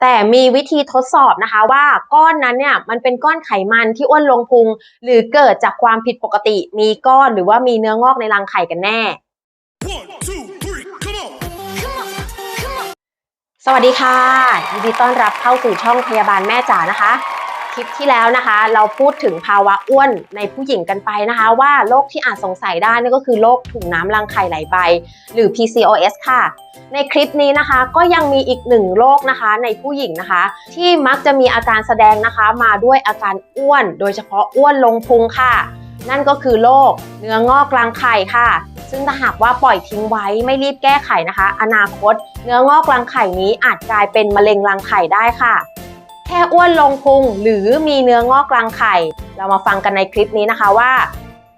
แต่มีวิธีทดสอบนะคะว่าก้อนนั้นเนี่ยมันเป็นก้อนไขมันที่อ้วนลงพุง หรือเกิดจากความผิดปกติ มีก้อนหรือว่ามีเนื้องอกในรังไข่กันแน่ One, two, three, come on! สวัสดีค่ะยินดีต้อนรับเข้าสู่ช่องพยาบาลแม่จ๋านะคะ คลิปที่แล้วนะคะ เราพูดถึงภาวะอ้วนในผู้หญิงกันไปนะคะ ว่าโรคที่อาจสงสัยได้นั่นก็คือโรคถุงน้ำรังไข่ไหลไปหรือ PCOS ค่ะ ในคลิปนี้นะคะก็ยังมีอีกหนึ่งโรคนะคะในผู้หญิงนะคะ ที่มักจะมีอาการแสดงนะคะมาด้วยอาการอ้วน โดยเฉพาะอ้วนลงพุงค่ะ นั่นก็คือโรคเนื้องอกรังไข่ค่ะซึ่งถ้าหากว่าปล่อยทิ้งไว้ไม่รีบแก้ไขนะคะ อนาคต เนื้องอกรังไข่นี้อาจกลายเป็นมะเร็งรังไข่ได้ค่ะ อ้วนลงพุงหรือมีเนื้องอกรังไข่ เรามาฟังกันในคลิปนี้นะคะว่า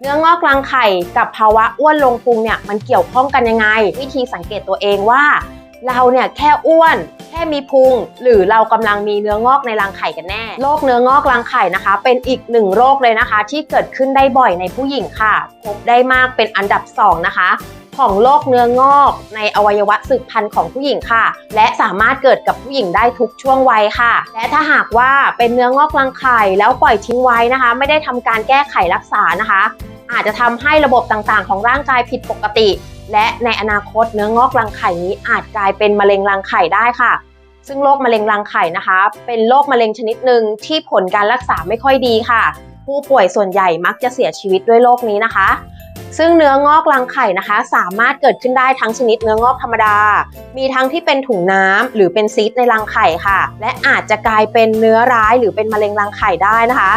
เนื้องอกรังไข่กับภาวะอ้วนลงพุงเนี่ยมันเกี่ยวข้องกันยังไง วิธีสังเกตตัวเองว่า เราเนี่ยแค่อ้วน แค่มีพุง หรือเรากำลังมีเนื้องอกในรังไข่กันแน่โรคเนื้องอกรังไข่นะคะ เป็นอีกหนึ่งโรคเลยนะคะ ที่เกิดขึ้นได้บ่อยในผู้หญิงค่ะ พบได้มากเป็นอันดับสองนะคะ ของโรคเนื้องอก ในอวัยวะสืบพันธุ์ของผู้หญิงค่ะ และสามารถเกิดกับผู้หญิงได้ทุกช่วงวัยค่ะ และถ้าหากว่าเป็นเนื้องอกรังไข่แล้วปล่อยทิ้งไว้นะคะ ไม่ได้ทำการแก้ไขรักษานะคะ อาจจะทำให้ระบบต่างๆ ของร่างกายผิดปกติ และในอนาคตเนื้องอกรังไข่นี้อาจกลายเป็นมะเร็งรังไข่ได้ค่ะซึ่งโรคมะเร็งรังไข่นะคะ เป็นโรคมะเร็งชนิดหนึ่งที่ผลการรักษาไม่ค่อยดีค่ะ ผู้ป่วยส่วนใหญ่มักจะเสียชีวิตด้วยโรคนี้นะคะ ซึ่งเนื้องอกรังไข่นะคะ สามารถเกิดขึ้นได้ทั้งชนิดเนื้องอกธรรมดา มีทั้งที่เป็นถุงน้ำหรือเป็นซีสในรังไข่ค่ะ และอาจจะกลายเป็นเนื้อร้ายหรือเป็นมะเร็งรังไข่ได้นะคะ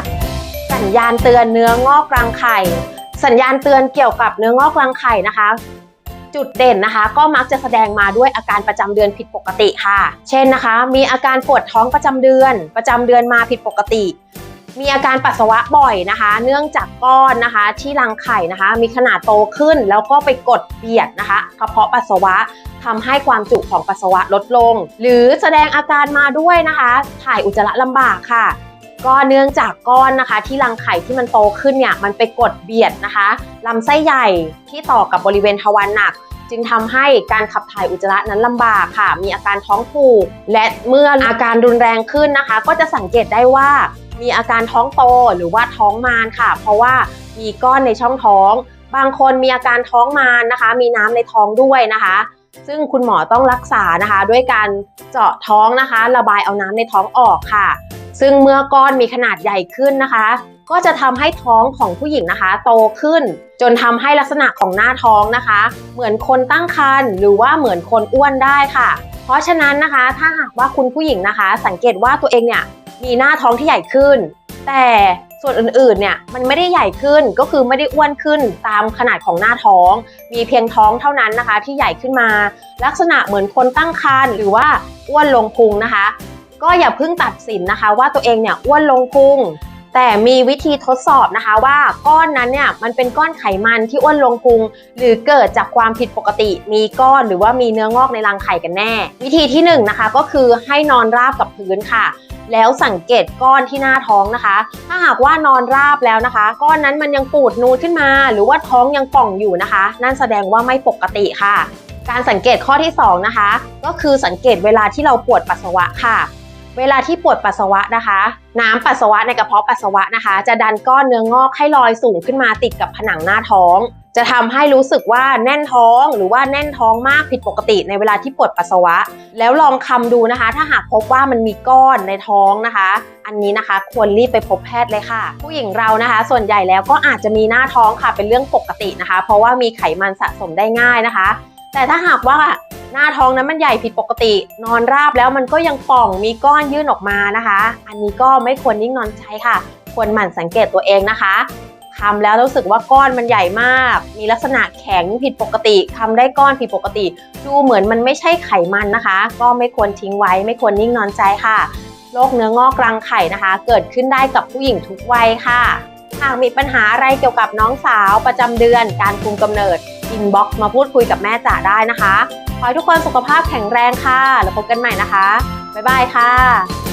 สัญญาณเตือนเนื้องอกรังไข่ สัญญาณเตือนเกี่ยวกับเนื้องอกรังไข่นะคะ จุดเด่นนะคะ ก็มักจะแสดงมาด้วยอาการประจำเดือนผิดปกติค่ะ เช่นนะคะ มีอาการปวดท้องประจำเดือน ประจำเดือนมาผิดปกติ มีอาการปัสสาวะบ่อยนะคะ เนื่องจากก้อนนะคะที่รังไข่นะคะ มีขนาดโตขึ้นแล้วก็ไปกดเบียดนะคะกระเพาะปัสสาวะทำให้ความจุของปัสสาวะลดลง หรือแสดงอาการมาด้วยนะคะ ถ่ายอุจจาระลำบากค่ะ ก็เนื่องจากก้อนนะคะ ที่รังไข่ที่มันโตขึ้นเนี่ยมันไปกดเบียดนะคะลำไส้ใหญ่ที่ต่อกับบริเวณทวารหนักจึงทำให้การขับถ่ายอุจจาระนั้นลำบากค่ะ มีอาการท้องผูก และเมื่ออาการรุนแรงขึ้นนะคะ ก็จะสังเกตได้ว่า มีอาการท้องโตหรือว่าท้องมานค่ะ เพราะว่ามีก้อนในช่องท้อง บางคนมีอาการท้องมานนะคะ มีน้ำในท้องด้วยนะคะ ซึ่งคุณหมอต้องรักษานะคะ ด้วยการเจาะท้องนะคะ ระบายเอาน้ำในท้องออกค่ะ ซึ่งเมื่อก้อนมีขนาดใหญ่ขึ้นนะคะ ก็จะทำให้ท้องของผู้หญิงนะคะ โตขึ้น จนทำให้ลักษณะของหน้าท้องนะคะ เหมือนคนตั้งครรภ์หรือว่าเหมือนคนอ้วนได้ค่ะ เพราะฉะนั้นนะคะ ถ้าหากว่าคุณผู้หญิงนะคะ สังเกตว่าตัวเองเนี่ย มีหน้าท้องที่ใหญ่ขึ้น แต่ส่วนอื่นๆเนี่ยมันไม่ได้ใหญ่ขึ้นก็คือไม่ได้อ้วนขึ้นตามขนาดของหน้าท้อง มีเพียงท้องเท่านั้นนะคะ ที่ใหญ่ขึ้นมา ลักษณะเหมือนคนตั้งครรภ์หรือว่าอ้วนลงพุงนะคะ ก็อย่าเพิ่งตัดสินนะคะ ว่าตัวเองเนี่ยอ้วนลงพุงแต่มีวิธีทดสอบนะคะว่าก้อนนั้นเนี่ยมันเป็นก้อนไขมันที่อ้วนลงพุง หรือเกิดจากความผิดปกติ มีก้อนหรือว่ามีเนื้องอกในรังไข่กันแน่ วิธีที่1นงนะคะก็คือให้นอนราบกับพื้นค่ะ แล้วสังเกตก้อนที่หน้าท้องนะคะ ถ้าหากว่านอนราบแล้วนะคะ ก้อนนั้นมันยังปูดนูนขึ้นมา หรือว่าท้องยังป่องอยู่นะคะ นั่นแสดงว่าไม่ปกติค่ะ การสังเกตข้อที่ 2 นะคะ ก็คือสังเกตเวลาที่เราปวดปัสสาวะค่ะเวลาที่ปวดปัสสาวะนะคะ น้ำปัสสาวะในกระเพาะปัสสาวะนะคะ จะดันก้อนเนื้องอกให้ลอยสูงขึ้นมาติดกับผนังหน้าท้อง จะทำให้รู้สึกว่าแน่นท้องหรือว่าแน่นท้องมากผิดปกติในเวลาที่ปวดปัสสาวะ แล้วลองคำดูนะคะ ถ้าหากพบว่ามันมีก้อนในท้องนะคะ อันนี้นะคะควรรีบไปพบแพทย์เลยค่ะ ผู้หญิงเรานะคะ ส่วนใหญ่แล้วก็อาจจะมีหน้าท้องค่ะเป็นเรื่องปกตินะคะ เพราะว่ามีไขมันสะสมได้ง่ายนะคะ แต่ถ้าหากว่าหน้าท้องนั้นมันใหญ่ผิดปกติ นอนราบแล้วมันก็ยังป่องมีก้อนยื่นออกมานะคะ อันนี้ก็ไม่ควรนิ่งนอนใจค่ะ ควรหมั่นสังเกตตัวเองนะคะ คำแล้วรู้สึกว่าก้อนมันใหญ่มาก มีลักษณะแข็งผิดปกติคำได้ก้อนผิดปกติ ดูเหมือนมันไม่ใช่ไขมันนะคะ ก็ไม่ควรทิ้งไว้ ไม่ควรนิ่งนอนใจค่ะโรคเนื้องอกรังไข่นะคะ เกิดขึ้นได้กับผู้หญิงทุกวัยค่ะ หากมีปัญหาอะไรเกี่ยวกับน้องสาวประจำเดือน การคุมกำเนิดอินบ็อกซ์มาพูดคุยกับแม่จ๋าได้นะคะ ขอให้ทุกคนสุขภาพแข็งแรงค่ะ แล้วพบกันใหม่นะคะ บ๊ายบายค่ะ